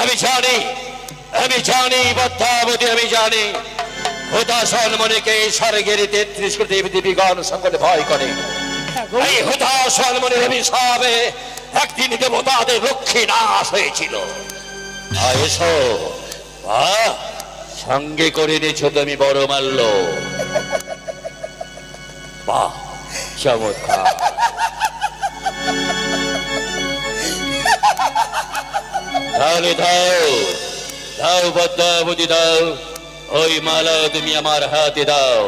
আমি জানি আমি জানি পদ্মাবতী আমি জানি হুদাসন মনিকে স্বর্গের তেত্রিশ কোটি দেবী দেবীগণ সকলে ভয় করে। এই হুদাসন মনির অভিশাপে একদিন দেবতাদের লক্ষ্মী নাশ হয়েছিল। এসো। সঙ্গে করে নিয়েছ তুমি বড় মাল্য। বাহ, চমৎকার। তাহলে দাও দাও পদ্মাবতী দাও ওই মালা তুমি আমার হাতে দাও।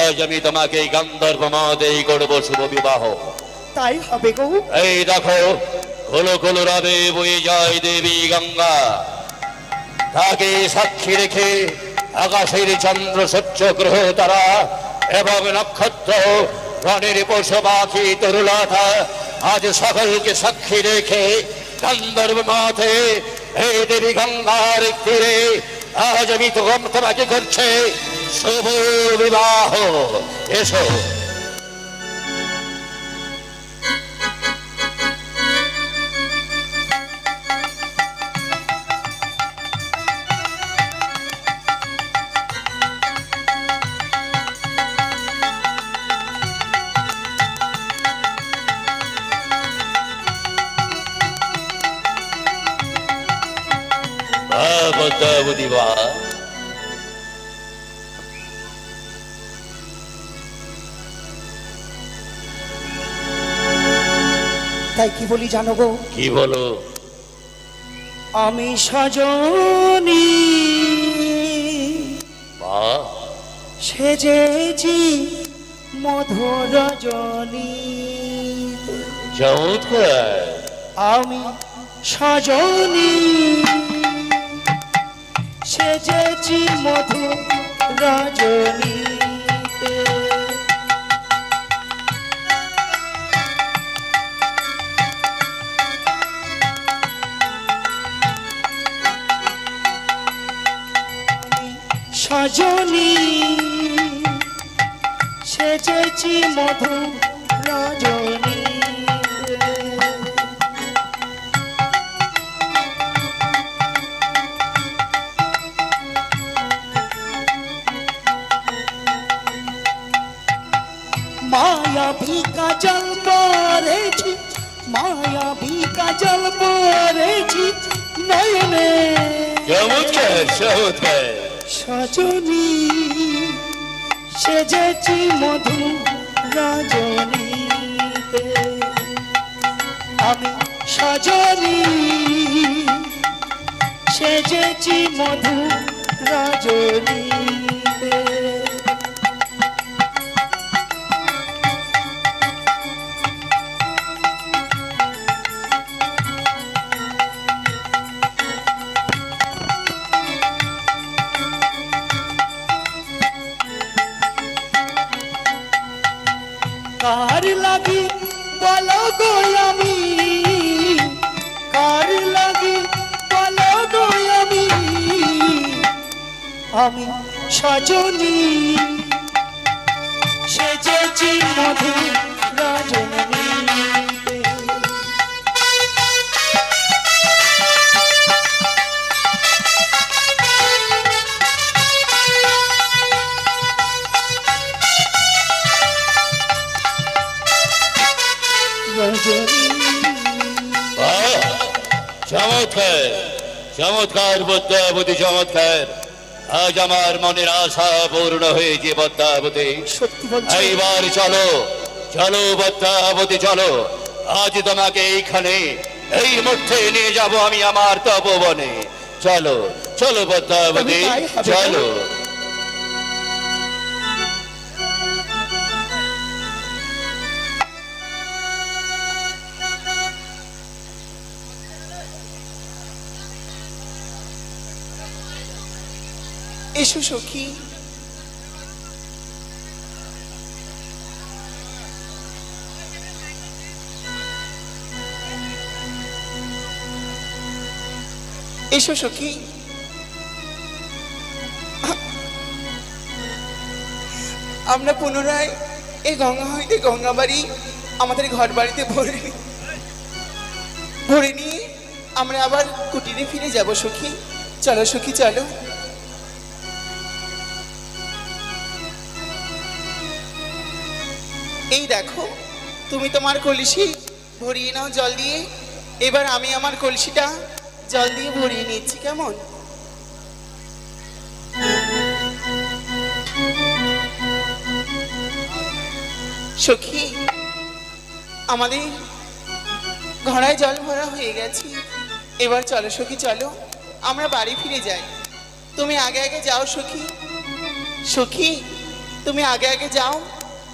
আজ আমি তোমাকে গান্ধর্ব মতেই করব শুভ বিবাহ। তাই হবে গো। এই দেখো খোলো খোলো রবে বয়ে যায় দেবী গঙ্গা। তাকে সাক্ষী রেখে আকাশের চন্দ্র সূর্য গ্রহ তারা এবং নক্ষত্র রণের পশু পাখি তরুলতা আজ সকলকে সাক্ষী রেখে গন্ধর্ব মাথে হে দেবী গঙ্গার তীরে আজ আমি তোমাকে করছে শুভ বিবাহ। এসো। তাই কি বলি জানো গো? কি বলো? আমি সজনী। সেজেছি মধুর রজনী চমৎকার। আমি সজনী। সেজেছি মধু রজনী সজনী সেজেছি মধু রজনী। মায়া ভিকা জল পরেছি মায়া ভিকা জল পরেছি নয়নে। চমৎকার চমৎকার। সজনী সেজেছি মধু রজনীতে। আমি সজনী সেজেছি মধু রজনীতে। কার লাগি? বলো গো আমি। কার লাগি? বলো গো আমি। আমি সজনী। সেজেছি মধু রজনী রজনী। চমৎকার চমৎকার পদ্মাবতী চমৎকার। আজ আমার মনের আশা পূর্ণ হয়েছে পদ্মাবতী এইবার চলো চলো পদ্মাবতী চলো। আজ তোমাকে এইখানে এই মুহূর্তে নিয়ে যাব আমি আমার তপবনে। চলো চলো পদ্মাবতী। চলো। এসো সখী। এসো সখী। আমরা পুনরায় এই গঙ্গা হইতে গঙ্গাবাড়ি আমাদের ঘর বাড়িতে ভরে ভরে নিয়ে আমরা আবার কুটিরে ফিরে যাব সখী। চলো সখী, চলো। এই দেখো, তুমি তোমার কলসি ভরিয়ে নাও জল দিয়ে। এবার আমি আমার কলসিটা জল দিয়ে ভরিয়ে নিচ্ছি, কেমন? সখী, আমাদের ঘোড়ায় জল ভরা হয়ে গেছে। এবার চলো সখী, চলো, আমরা বাড়ি ফিরে যাই। তুমি আগে আগে যাও সখী। সখী, তুমি আগে আগে যাও।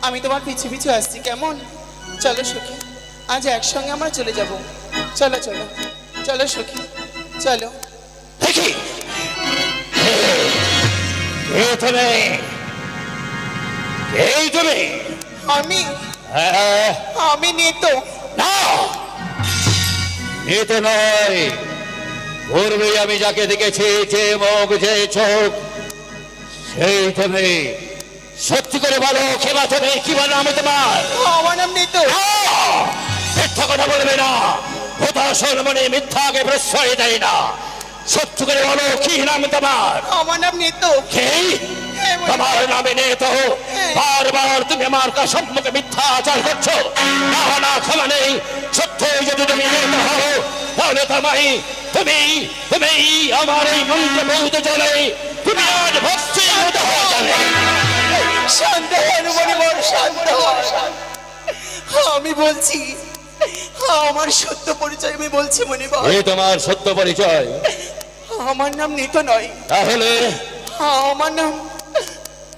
আমি তোমার পিছু পিছু আসছি কেমন? চলো সখী আজ একসঙ্গে আমরা চলে যাব। চলো চলো চলো সখী চলো। এই তুমি? আমি? হ্যাঁ। আমি নেতো। না! এ তো নয়। পূর্বে আমি যাকে দেখেছি যে মুখ যে চোখ সেই তুমি। সত্যি করে বলো কে বা তুমি কি বলো আমি তোমার? আমার নাম নেতো! মিথ্যা কথা বলবে না। হতাশন মনে মিথ্যাকে প্রশ্রয় দেয় না। সত্যি করে বলো কি নাম তোমার? আমার নাম নেতো। তোমার নামে নেই তো বারবার তুমি আমার কাছে সম্মুখে মিথ্যা আচার করছ। না না ক্ষমা নেই। যদি তুমি নেতা হও। তাহলে তোমায় তুমি তুমি আমার এই মন্ত্র বৌদ্ধ চলে। তুমি আজ ভক্তি শান্ত হন মনিবর শান্ত হন। আমি বলছি আমার সত্য পরিচয় আমি বলছি মনিবর তোমার সত্য পরিচয়। আমার নাম নিত নয়। তাহলে? আমার নাম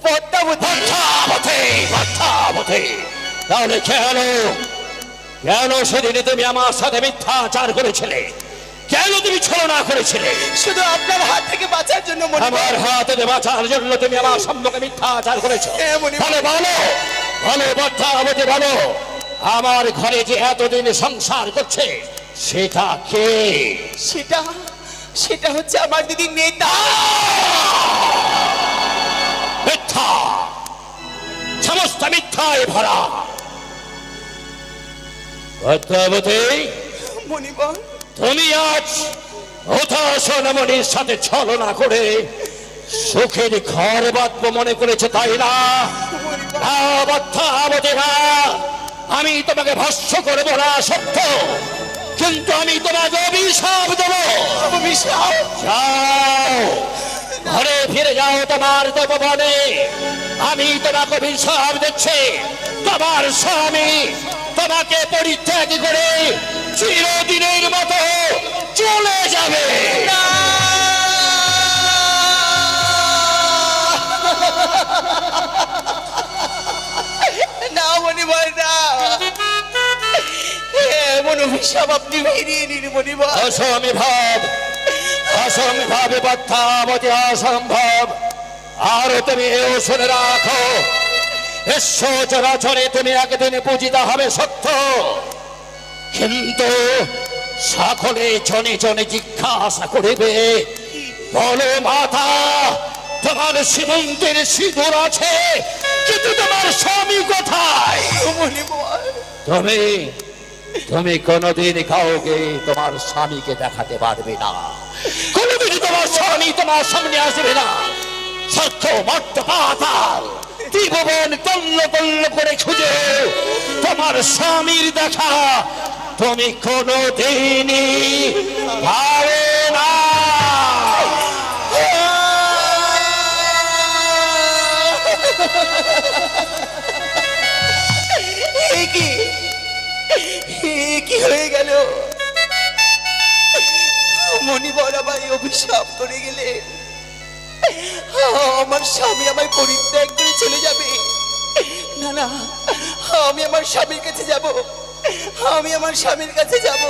পদ্মাবতী। পথে পথে তাহলে কেন কেন সেদিনে তুমি আমার সাথে মিথ্যাচার করেছিলে? কেন তুমি ছলনা করেছিলে? শুধু আপনার হাত থেকে বাঁচার জন্য আমার হাতে বাঁচার জন্য তুমি আমার সম্মুখে মিথ্যাচার করেছ। হ্যাঁ, মনে- তাহলে বলো বলো পদ্মাবতী বলো। আমার ঘরে যে এতদিন সংসার করছে সেটা কে? সেটা সেটা হচ্ছে আমার দিদি নেতা। মিথ্যা সমস্ত মিথ্যায় ভরা। পদ্মাবতী মনিবর তুমি আজ হতাশনমণির সাথে ছলনা করে সুখের ঘর বাঁধব মনে করেছে তাই না। আমি তোমাকে ভস্য করব না সত্য কিন্তু আমি তোমাকে অভিশাপ দেব। যাও ঘরে ফিরে যাও তোমার তপবনে আমি তোমাকে অভিশাপ দিচ্ছি। তোমার স্বামী তোমাকে পরিত্যাগ করে চিরদিনের মতো চলে যাবে। না। মনিবর না। এমন অভিশাপ আপনি ফিরিয়ে নিন মনিবর অসমি ভাব অসমি ভাবে বদ্ধাবতী অসম্ভব। আর তুমি এও শুনে রাখো চরাচরে তুমি একদিন পূজিত হবে সত্য। কিন্তু সকলে জনে জনে জিজ্ঞাসা করিবে বলো মাতা তোমার সীমন্তের সিঁদুর আছে কিন্তু তোমার স্বামী কোথায়? তুমি তুমি কোনোদিন কাউকে তোমার স্বামীকে দেখাতে পারবে না। কোনোদিন তোমার স্বামী তোমার সামনে আসবে না। সত্য মর্ত পাতাল ত্রিভুবন তল্ল তল্ল করে খুঁজে তোমার স্বামীর দেখা তুমি কোনোদিনই পাবে না। এ কি? হয়ে গেল? মনিবর আমায় অভিশাপ করে গেলে, আমার স্বামী আমায় পরিত্যাগ করে চলে যাবে। না না, আমি আমার স্বামীর কাছে যাব। আমি আমার স্বামীর কাছে যাব।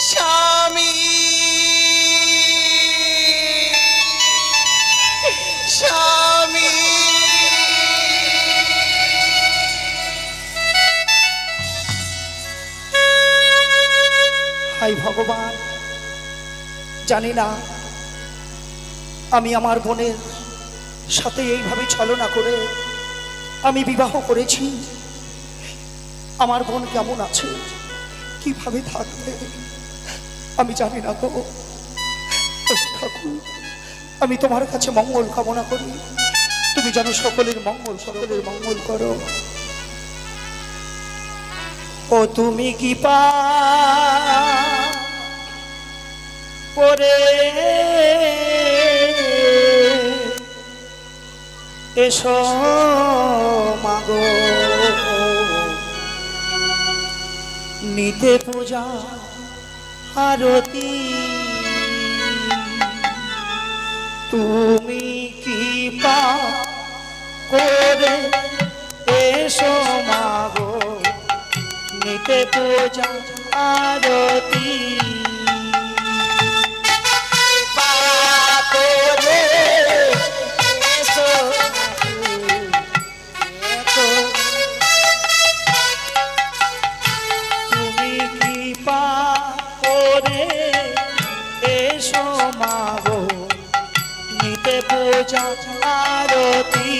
স্বামী! স্বামী! হাই ভগবান, জানি না আমি আমার বোনের সাথে এইভাবে ছলনা করে আমি বিবাহ করেছি। আমার বোন কেমন আছে? কীভাবে থাকবে? আমি জানি না ও ঠাকুর আমি তোমার কাছে মঙ্গল কামনা করি। তুমি যেন সকলের মঙ্গল সকলের মঙ্গল করো। ও তুমি কি পা করে এসো মাগো নিতে পূজা আরতি। তুমি কি পা করে এসো মাগো নিতে পূজা আরতি। আরতি।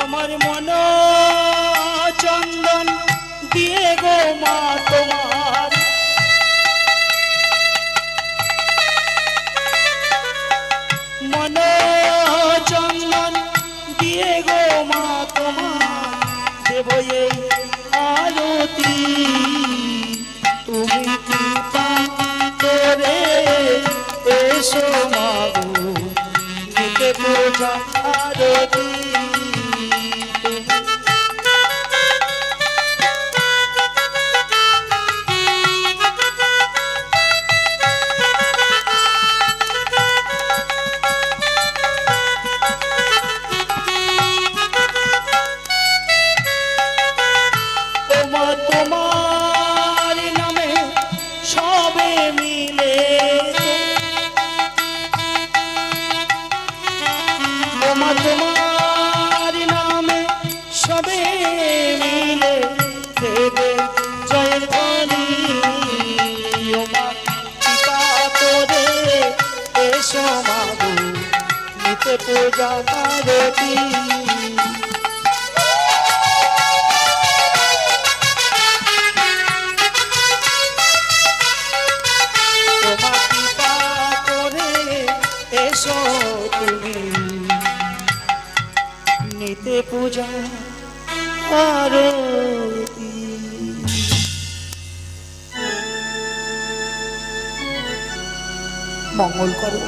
আমার মন চন্দন দিয়ে গো মা আরতি পূজা করে এসো তুমি। নিতে পূজা আরতি মঙ্গল করো।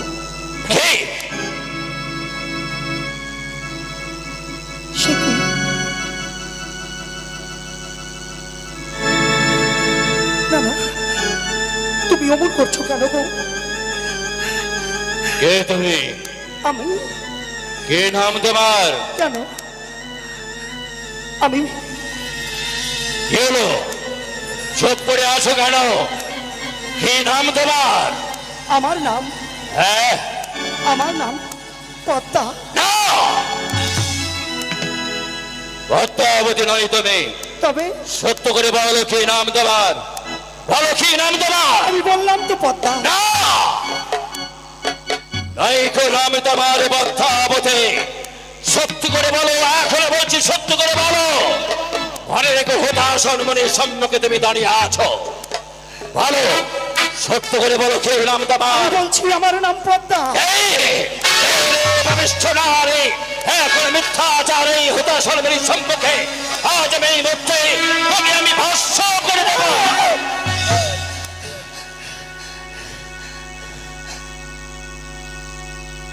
তুমি অমন করছ কেন গো? কে তুমি? আমি কে নাম তোমার? কেন? আমি? হলো করে আছো কেন? কি নাম তোমার? আমার নাম? হ্যাঁ? আমার নাম পদ্মা না! পদ্মাবতী নয় তুমি। তবে? সত্য করে বলো কি নাম তোমার? বলো কি নাম তোমার? আমি বললাম তো পদ্মা না! নাই কো নাম তোমার পদ্মাবতী সত্য করে বলো এখনও বলছি সত্য ঘরে রেখে হতাশন মনে সম্মুখে তুমি দাঁড়িয়ে আছো। বলো সত্য করে বলো কে নাম তোমার? বলছি আমার নাম পদ্মা। এই, এই রে ভবিষ্য নারী, এখন মিথ্যাচারে হতাশন মেরি সম্মুখে। আজ আমি এই মুহূর্তে আমি ভস্য করে দেব।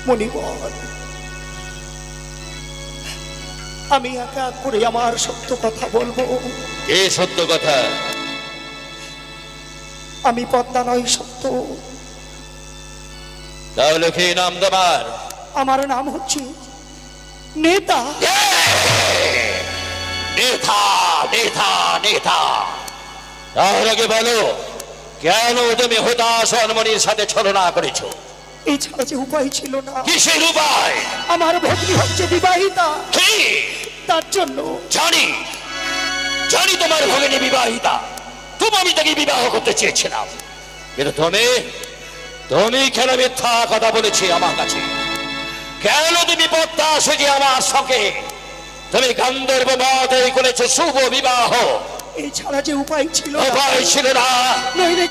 মণিবর আমি একা করে আমার সত্য কথা বলব। এ সত্য কথা? আমি পদ্মা নয় সত্য। তাহলে কি নাম তোমার? আমার নাম হচ্ছে নেতা। নেতা নেতা নেতা। তার আগে বলো কেন তুমি হতাশন মনির সাথে ছলনা করেছ? এছাড়া যে উপায় ছিল না কিসের উপায়? আমার ভগ্নি হচ্ছে বিবাহিতা। কি? তার জন্য জানি জানি তোমার ভগিনী বিবাহিতা। তুমি আমি তাকে বিবাহ করতে চেয়েছিলাম। কিন্তু তুমি তুমি কেন মিথ্যা কথা বলেছি আমার কাছে? কেন তুমি পদ্মা সুজি আমার সকে তুমি গান্ধর্ব মতে করেছ শুভ বিবাহ। এই ছাড়া যে উপায় ছিল। উপায় ছিল না। নইলে